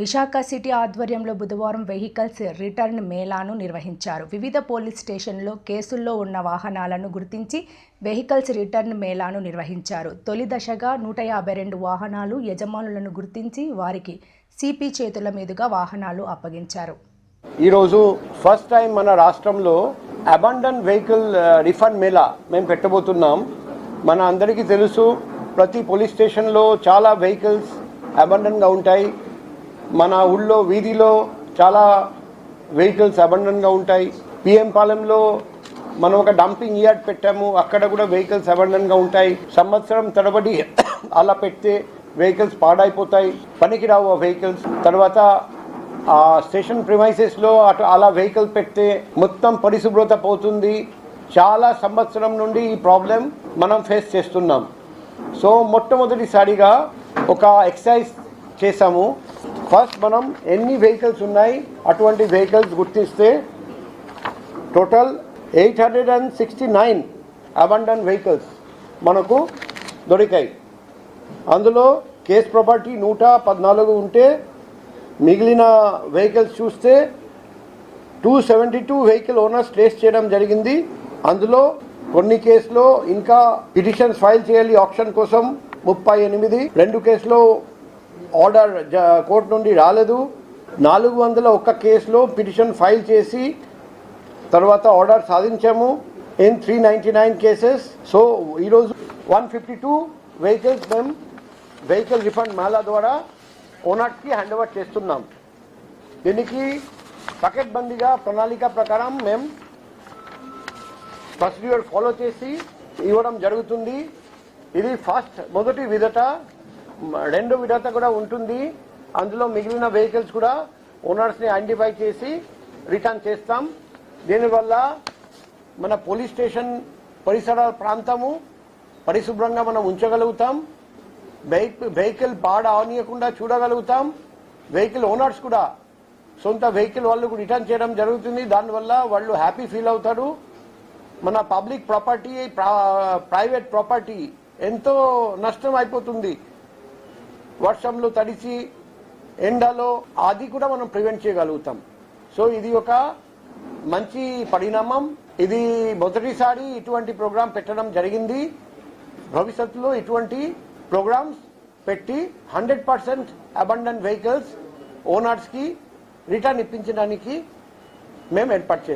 Visakha city ఆధ్వర్యంలో బుధవారం vehicles return మేళాను నిర్వహించారు. వివిధ పోలీస్ స్టేషన్లో కేసుల్లో ఉన్న వాహనాలను గుర్తించి వెహికల్స్ రిటర్న్ మేళాను నిర్వహించారు. తొలి దశగా నూట యాభై రెండు వాహనాలు యజమానులను గుర్తించి వారికి సిపి చేతుల మీదుగా వాహనాలు అప్పగించారు. ఈరోజు ఫస్ట్ టైం మన రాష్ట్రంలో అబండన్ వెహికల్ రిఫండ్ మేళా మేము పెట్టబోతున్నాం. మన అందరికీ తెలుసు ప్రతి పోలీస్ స్టేషన్లో చాలా వెహికల్స్ అబండన్గా ఉంటాయి. మన ఊళ్ళో వీధిలో చాలా వెహికల్స్ అబండన్గా ఉంటాయి. పిఎం పాలెంలో మనం ఒక డంపింగ్ యార్డ్ పెట్టాము. అక్కడ కూడా వెహికల్స్ అబండన్గా ఉంటాయి. సంవత్సరం తడబడి అలా పెడితే వెహికల్స్ పాడైపోతాయి. పనికిరావు ఆ వెహికల్స్. తర్వాత ఆ స్టేషన్ ప్రిమైసెస్లో అటు అలా వెహికల్ పెడితే మొత్తం పరిశుభ్రత పోతుంది. చాలా సంవత్సరం నుండి ఈ ప్రాబ్లం మనం ఫేస్ చేస్తున్నాం. సో మొట్టమొదటిసారిగా ఒక ఎక్సర్సైజ్ చేసాము ఫస్ట్ మనం ఎన్ని వెహికల్స్ ఉన్నాయి అటువంటి వెహికల్స్ గుర్తిస్తే total eight hundred and sixty nine abandon vehicles మనకు దొరికాయి. అందులో కేస్ ప్రాపర్టీ నూట పద్నాలుగు ఉంటే మిగిలిన వెహికల్స్ చూస్తే two seventy two vehicle owners trace చేయడం జరిగింది. అందులో కొన్ని కేసులో ఇంకా పిటిషన్స్ ఫైల్ చేయాలి ఆప్షన్ కోసం ముప్పై ఎనిమిది రెండు కేసులో ఆర్డర్ కోర్టు నుండి రాలేదు. నాలుగు వందల ఒక్క కేసులో పిటిషన్ ఫైల్ చేసి తర్వాత order సాధించాము. In three ninety nine cases. So ఈరోజు వన్ ఫిఫ్టీ టూ వెహికల్స్ మేము వెహికల్ రిఫండ్ మేళా ద్వారా ఓనర్కి హ్యాండ్ ఓవర్ చేస్తున్నాం. దీనికి పకెట్బందీగా ప్రణాళిక ప్రకారం మేము ప్రొసీడ్యూర్ ఫాలో చేసి ఇవ్వడం జరుగుతుంది. ఇది ఫస్ట్ మొదటి విధట రెండో విడత కూడా ఉంటుంది. అందులో మిగిలిన వెహికల్స్ కూడా ఓనర్స్ని ఐడెంటిఫై చేసి రిటర్న్ చేస్తాం. దీనివల్ల మన పోలీస్ స్టేషన్ పరిసర ప్రాంతము పరిశుభ్రంగా మనం ఉంచగలుగుతాం. వెహికల్ వెహికల్ ఆనియకుండా చూడగలుగుతాం. వెహికల్ ఓనర్స్ కూడా సొంత వెహికల్ వాళ్ళకు రిటర్న్ చేయడం జరుగుతుంది. దానివల్ల వాళ్ళు హ్యాపీ ఫీల్ అవుతారు. మన పబ్లిక్ ప్రాపర్టీ ప్రైవేట్ ప్రాపర్టీ ఎంతో నష్టం అయిపోతుంది. వర్షంలో తడిచి ఎండలో అది కూడా మనం ప్రివెంట్ చేయగలుగుతాం. సో ఇది ఒక మంచి పరిణామం. ఇది మొదటిసారి ఇటువంటి ప్రోగ్రాం పెట్టడం జరిగింది. భవిష్యత్తులో ఇటువంటి ప్రోగ్రామ్స్ పెట్టి హండ్రెడ్ పర్సెంట్ అబండెంట్ వెహికల్స్ ఓనర్స్కి రిటర్న్ ఇప్పించడానికి మేము ఏర్పాటు చేస్తాం.